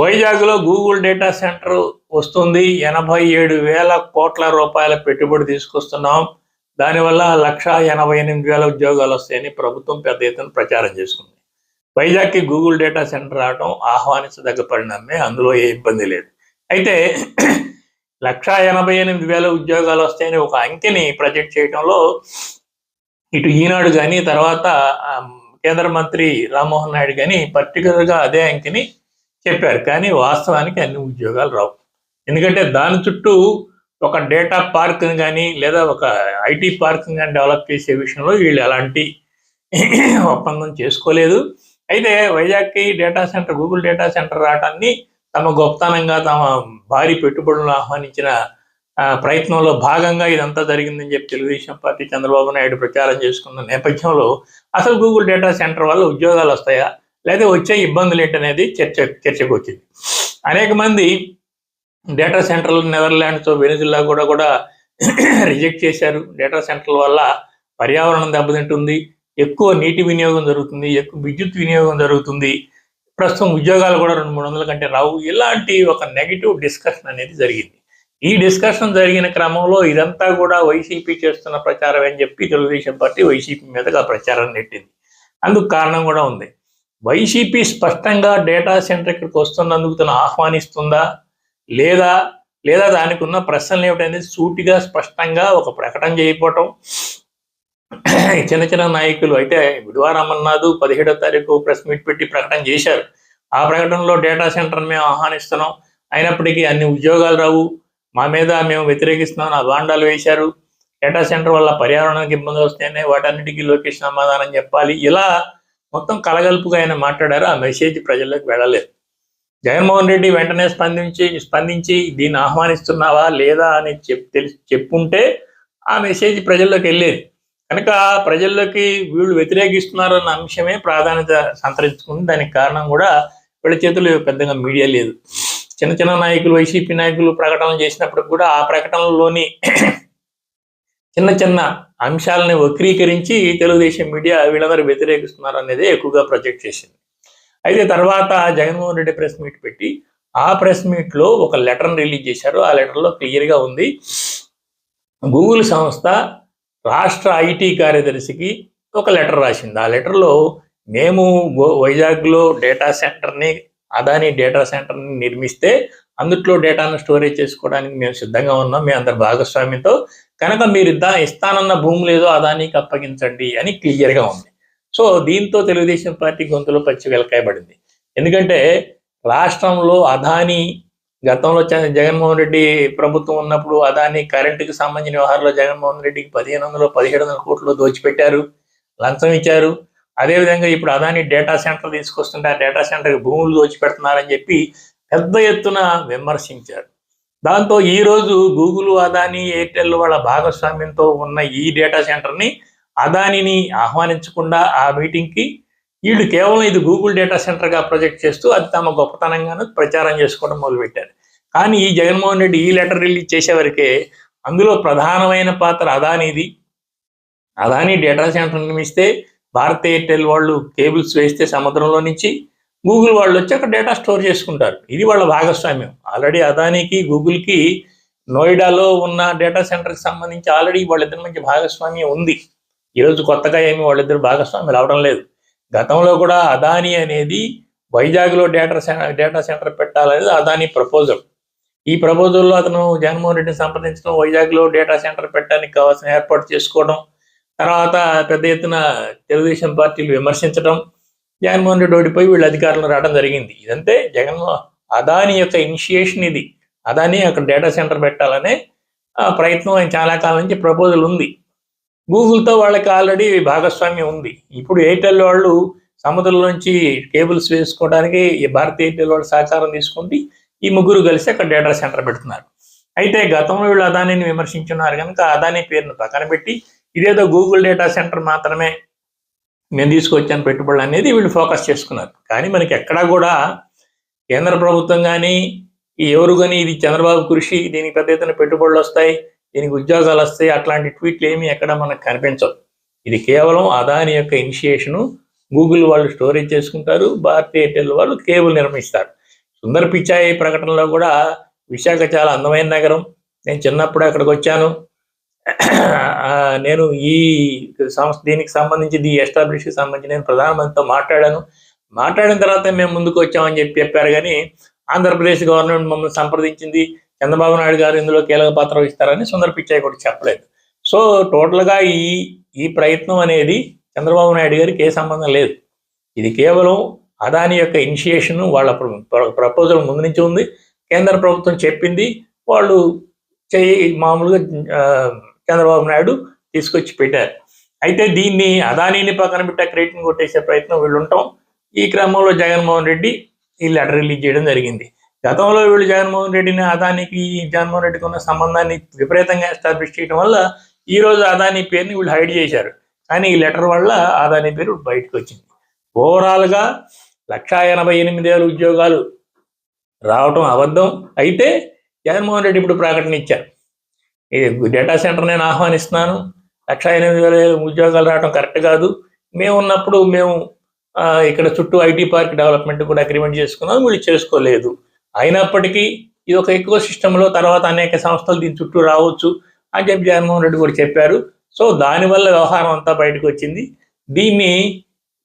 వైజాగ్లో Google data centre వస్తుంది. ఎనభై ఏడు వేల కోట్ల రూపాయల పెట్టుబడి తీసుకొస్తున్నాం. దానివల్ల లక్ష ఎనభై ఎనిమిది వేల ఉద్యోగాలు వస్తాయని ప్రభుత్వం పెద్ద ఎత్తున ప్రచారం చేసుకుంది. వైజాగ్కి గూగుల్ డేటా సెంటర్ రావడం ఆహ్వానించదగ్గ పరిణామే అందులో ఏ ఇబ్బంది లేదు. అయితే లక్ష ఎనభై ఎనిమిది వేల ఉద్యోగాలు వస్తాయని ఒక అంకెని ప్రజెక్ట్ చేయడంలో ఇటు ఈనాడు కానీ తర్వాత కేంద్ర మంత్రి రామ్మోహన్ నాయుడు కానీ పర్టికులర్గా అదే అంకెని చెప్పారు. కానీ వాస్తవానికి అన్ని ఉద్యోగాలు రావు. ఎందుకంటే దాని చుట్టూ ఒక డేటా పార్క్ని కానీ లేదా ఒక ఐటీ పార్క్ని కానీ డెవలప్ చేసే విషయంలో వీళ్ళు ఎలాంటి ఒప్పందం చేసుకోలేదు. అయితే వైజాగ్కి data centre Google data centre రావటాన్ని తమ గొప్పతనంగా తమ భారీ పెట్టుబడులను ఆహ్వానించిన ప్రయత్నంలో భాగంగా ఇదంతా జరిగిందని చెప్పి తెలుగుదేశం పార్టీ చంద్రబాబు నాయుడు ప్రచారం చేసుకున్న నేపథ్యంలో అసలు గూగుల్ డేటా సెంటర్ వల్ల ఉద్యోగాలు వస్తాయా? లేదా వచ్చే ఇబ్బందులు ఏంటనేది చర్చ చర్చకు వచ్చింది అనేక మంది డేటా సెంటర్లు నెదర్లాండ్స్ వెనిజులా కూడా కూడా రిజెక్ట్ చేశారు. డేటా సెంటర్ల వల్ల పర్యావరణం దెబ్బతింటుంది. ఎక్కువ నీటి వినియోగం జరుగుతుంది. ఎక్కువ విద్యుత్ వినియోగం జరుగుతుంది. ప్రస్తుతం ఉద్యోగాలు కూడా రెండు మూడు వందల కంటే రావు. ఇలాంటి ఒక నెగిటివ్ డిస్కషన్ అనేది జరిగింది. ఈ డిస్కషన్ జరిగిన క్రమంలో ఇదంతా కూడా వైసీపీ చేస్తున్న ప్రచారం అని చెప్పి తెలుగుదేశం పార్టీ వైసీపీ మీదగా ప్రచారం నెట్టింది. అందుకు కారణం కూడా ఉంది. వైసీపీ స్పష్టంగా డేటా సెంటర్ ఇక్కడికి వస్తున్నందుకు తను ఆహ్వానిస్తుందా? లేదా లేదా దానికి ఉన్న ప్రశ్నలు ఏమిటనేది సూటిగా స్పష్టంగా ఒక ప్రకటన చేయకపోవటం. చిన్న చిన్న నాయకులు అయితే బుధవారం పదిహేడో తారీఖు ప్రెస్ మీట్ పెట్టి ప్రకటన చేశారు. ఆ ప్రకటనలో డేటా సెంటర్ మేము ఆహ్వానిస్తున్నాం. అయినప్పటికీ అన్ని ఉద్యోగాలు రావు. మా మీద మేము వ్యతిరేకిస్తున్నాం. నా బాండాలు వేశారు. డేటా సెంటర్ వల్ల పర్యావరణానికి ఇబ్బందులు వస్తాయని వాటన్నిటికీ లోకేష్ సమాధానం చెప్పాలి. ఇలా మొత్తం కలగలుపుగా ఆయన మాట్లాడారు. ఆ మెసేజ్ ప్రజల్లోకి వెళ్ళలేదు. జగన్మోహన్ రెడ్డి వెంటనే స్పందించి స్పందించి దీన్ని ఆహ్వానిస్తున్నావా లేదా అని చెప్ తెలిసి చెప్పుంటే ఆ మెసేజ్ ప్రజల్లోకి వెళ్ళేది. కనుక ప్రజల్లోకి వీళ్ళు వ్యతిరేకిస్తున్నారన్న అంశమే ప్రాధాన్యత సంతరించుకుంది. దానికి కారణం కూడా వీళ్ళ చేతులు పెద్దగా మీడియా లేదు. చిన్న చిన్న నాయకులు వైసీపీ నాయకులు ప్రకటనలు చేసినప్పుడు కూడా ఆ ప్రకటనలోని చిన్న చిన్న అంశాలని వక్రీకరించి తెలుగుదేశం మీడియా వీళ్ళందరూ వ్యతిరేకిస్తున్నారు అనేది ఎక్కువగా ప్రొజెక్ట్ చేసింది. అయితే తర్వాత జగన్మోహన్ రెడ్డి ప్రెస్ మీట్ పెట్టి ఆ ప్రెస్ మీట్లో ఒక లెటర్ని రిలీజ్ చేశారు. ఆ లెటర్లో క్లియర్గా ఉంది గూగుల్ సంస్థ రాష్ట్ర ఐటీ కార్యదర్శికి ఒక లెటర్ రాసింది. ఆ లెటర్లో మేము వైజాగ్లో డేటా సెంటర్ని అదాని డేటా సెంటర్ని నిర్మిస్తే అందుట్లో డేటాను స్టోరేజ్ చేసుకోవడానికి మేము సిద్ధంగా ఉన్నాం మీ అందరి భాగస్వామ్యంతో. కనుక మీరు ఇద్దా ఇస్తానన్న భూమి లేదో అదానికి అప్పగించండి అని క్లియర్గా ఉంది. సో దీంతో తెలుగుదేశం పార్టీ గొంతులో పచ్చి వెలకాయబడింది ఎందుకంటే రాష్ట్రంలో అదాని గతంలో చ- జగన్మోహన్ రెడ్డి ప్రభుత్వం ఉన్నప్పుడు అదాని కరెంటుకి సంబంధించిన వ్యవహారంలో జగన్మోహన్ రెడ్డికి పదిహేను వందలు పదిహేడు వందల కోట్లు దోచిపెట్టారు లంచం ఇచ్చారు. అదేవిధంగా ఇప్పుడు అదాని డేటా సెంటర్ తీసుకొస్తుంటే ఆ డేటా సెంటర్కి భూములు దోచిపెడుతున్నారని చెప్పి పెద్ద ఎత్తున విమర్శించారు. దాంతో ఈ రోజు గూగుల్ అదాని ఎయిర్టెల్ వాళ్ళ భాగస్వామ్యంతో ఉన్న ఈ డేటా సెంటర్ని అదానిని ఆహ్వానించకుండా ఆ మీటింగ్కి వీళ్ళు కేవలం ఇది గూగుల్ డేటా సెంటర్గా ప్రొజెక్ట్ చేస్తూ అది తమ గొప్పతనంగాను ప్రచారం చేసుకోవడం మొదలుపెట్టారు. కానీ ఈ జగన్మోహన్ రెడ్డి ఈ లెటర్ రిలీజ్ చేసేవరకే అందులో ప్రధానమైన పాత్ర అదానిది. అదాని డేటా సెంటర్ నిర్మిస్తే భారత్ ఎయిర్టెల్ వాళ్ళు కేబుల్స్ వేస్తే సముద్రంలో నుంచి గూగుల్ వాళ్ళు వచ్చి అక్కడ డేటా స్టోర్ చేసుకుంటారు. ఇది వాళ్ళ భాగస్వామ్యం. ఆల్రెడీ అదానికి గూగుల్కి నోయిడాలో ఉన్న డేటా సెంటర్కి సంబంధించి ఆల్రెడీ వాళ్ళిద్దరి మధ్య భాగస్వామ్యం ఉంది. ఈరోజు కొత్తగా ఏమి వాళ్ళిద్దరు భాగస్వామ్యం రావడం లేదు. గతంలో కూడా అదాని అనేది వైజాగ్లో డేటా సెంటర్ డేటా సెంటర్ పెట్టాలనేది అదాని ప్రపోజల్. ఈ ప్రపోజల్లో అతను జగన్మోహన్ రెడ్డిని సంప్రదించడం వైజాగ్లో డేటా సెంటర్ పెట్టడానికి కావాల్సిన ఏర్పాటు చేసుకోవడం తర్వాత పెద్ద ఎత్తున తెలుగుదేశం పార్టీలు విమర్శించడం జగన్మోహన్ రెడ్డి ఓడిపోయి వీళ్ళు అధికారంలో రావడం జరిగింది. ఇదంతే జగన్మోహన్ అదాని యొక్క ఇనిషియేషన్ ఇది. అదాని అక్కడ డేటా సెంటర్ పెట్టాలనే ప్రయత్నం ఆయన చాలా కాలం నుంచి ప్రపోజల్ ఉంది. గూగుల్తో వాళ్ళకి ఆల్రెడీ భాగస్వామ్యం ఉంది. ఇప్పుడు ఎయిర్టెల్ వాళ్ళు సముద్రంలోంచి కేబుల్స్ వేసుకోవడానికి ఈ భారతీయ ఎయిర్టెల్ వాళ్ళు సహకారం తీసుకుంది. ఈ ముగ్గురు కలిసి అక్కడ డేటా సెంటర్ పెడుతున్నారు. అయితే గతంలో వీళ్ళు అదానిని విమర్శించున్నారు కనుక అదాని పేరును పక్కన పెట్టి ఇదేదో గూగుల్ డేటా సెంటర్ మాత్రమే మేము తీసుకొచ్చాను పెట్టుబడులు అనేది వీళ్ళు ఫోకస్ చేసుకున్నారు. కానీ మనకి ఎక్కడా కూడా కేంద్ర ప్రభుత్వం కానీ ఈ ఎవరు కానీ ఇది చంద్రబాబు కృషి దీనికి పెద్ద ఎత్తున పెట్టుబడులు వస్తాయి దీనికి ఉద్యోగాలు వస్తాయి అట్లాంటి ట్వీట్లు ఏమీ ఎక్కడ మనకు కనిపించవు. ఇది కేవలం అదాని యొక్క ఇనిషియేషను గూగుల్ వాళ్ళు స్టోరేజ్ చేసుకుంటారు భారతీ ఎయిర్టెల్ వాళ్ళు కేబుల్ నిర్మిస్తారు. సుందర్ పిచాయి ప్రకటనలో కూడా విశాఖ చాలా అందమైన నగరం. నేను చిన్నప్పుడు అక్కడికి వచ్చాను. నేను ఈ సంస్థ దీనికి సంబంధించి ఈ ఎస్టాబ్లిష్కి సంబంధించి నేను ప్రధానమంత్రితో మాట్లాడాను. మాట్లాడిన తర్వాత మేము ముందుకు వచ్చామని చెప్పి చెప్పారు కానీ ఆంధ్రప్రదేశ్ గవర్నమెంట్ మమ్మల్ని సంప్రదించింది. చంద్రబాబు నాయుడు గారు ఇందులో కీలక పాత్ర వహిస్తారని సుందర పిచ్చాయి కూడా చెప్పలేదు. సో టోటల్గా ఈ ఈ ప్రయత్నం అనేది చంద్రబాబు నాయుడు గారికి ఏ సంబంధం లేదు. ఇది కేవలం అదాని యొక్క ఇనిషియేషన్ వాళ్ళ ప్రపోజల్ ముందు నుంచి ఉంది. కేంద్ర ప్రభుత్వం చెప్పింది. వాళ్ళు చేయి మామూలుగా చంద్రబాబు నాయుడు తీసుకొచ్చి పెట్టారు. అయితే దీన్ని అదానీని పక్కన పెట్ట క్రెడిట్ని కొట్టేసే ప్రయత్నం వీళ్ళు ఉంటాం ఈ క్రమంలో జగన్మోహన్ రెడ్డి ఈ లెటర్ రిలీజ్ చేయడం జరిగింది. గతంలో వీళ్ళు జగన్మోహన్ రెడ్డిని అదానికి జగన్మోహన్ రెడ్డికి ఉన్న సంబంధాన్ని విపరీతంగా ఎస్టాబ్లిష్ చేయడం వల్ల ఈ రోజు అదాని పేరుని వీళ్ళు హైడ్ చేశారు. కానీ ఈ లెటర్ వల్ల అదాని పేరు బయటకు వచ్చింది. ఓవరాల్గా లక్షా ఎనభై ఎనిమిది వేల ఉద్యోగాలు రావటం అబద్ధం. అయితే జగన్మోహన్ రెడ్డి ఇప్పుడు ప్రకటన ఇచ్చారు. ఈ డేటా సెంటర్ నేను ఆహ్వానిస్తున్నాను. లక్ష ఎనిమిది వేల ఉద్యోగాలు రావడం కరెక్ట్ కాదు. మేము ఉన్నప్పుడు మేము ఇక్కడ చుట్టూ ఐటీ పార్క్ డెవలప్మెంట్ కూడా అగ్రిమెంట్ చేసుకున్నాం. వీళ్ళు చేసుకోలేదు. అయినప్పటికీ ఇది ఒక ఎక్కువ సిస్టంలో తర్వాత అనేక సంస్థలు దీని చుట్టూ రావచ్చు అని చెప్పి జగన్మోహన్ రెడ్డి కూడా చెప్పారు. సో దానివల్ల వ్యవహారం అంతా బయటకు వచ్చింది. దీన్ని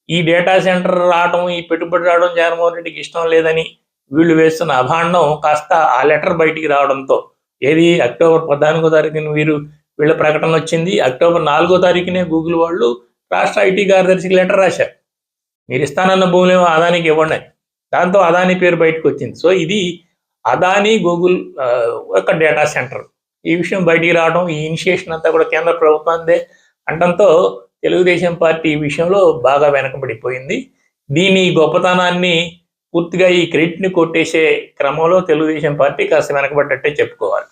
ఈ డేటా సెంటర్ రావడం ఈ పెట్టుబడి రావడం జగన్మోహన్ రెడ్డికి ఇష్టం లేదని వీళ్ళు వేస్తున్న అభాండం కాస్త ఆ లెటర్ బయటికి రావడంతో ఏది? అక్టోబర్ పద్నాలుగో తారీఖున వీరు వీళ్ళ ప్రకటన వచ్చింది. అక్టోబర్ నాలుగో తారీఖునే గూగుల్ వాళ్ళు రాష్ట్ర ఐటీ కార్యదర్శికి లెటర్ రాశారు. మీరు ఇస్తానన్న భూములేమో అదానికి ఇవ్వండి దాంతో అదాని పేరు బయటకు వచ్చింది. సో ఇది అదాని గూగుల్ ఒక డేటా సెంటర్. ఈ విషయం బయటికి రావడం ఈ ఇనిషియేషన్ అంతా కూడా కేంద్ర ప్రభుత్వందే అంటంతో తెలుగుదేశం పార్టీ ఈ విషయంలో బాగా వెనకబడిపోయింది. దీని గొప్పతనాన్ని పూర్తిగా ఈ క్రెడిట్ని కొట్టేసే క్రమంలో తెలుగుదేశం పార్టీ కాస్త వెనకబడ్డట్టే చెప్పుకోవాలి.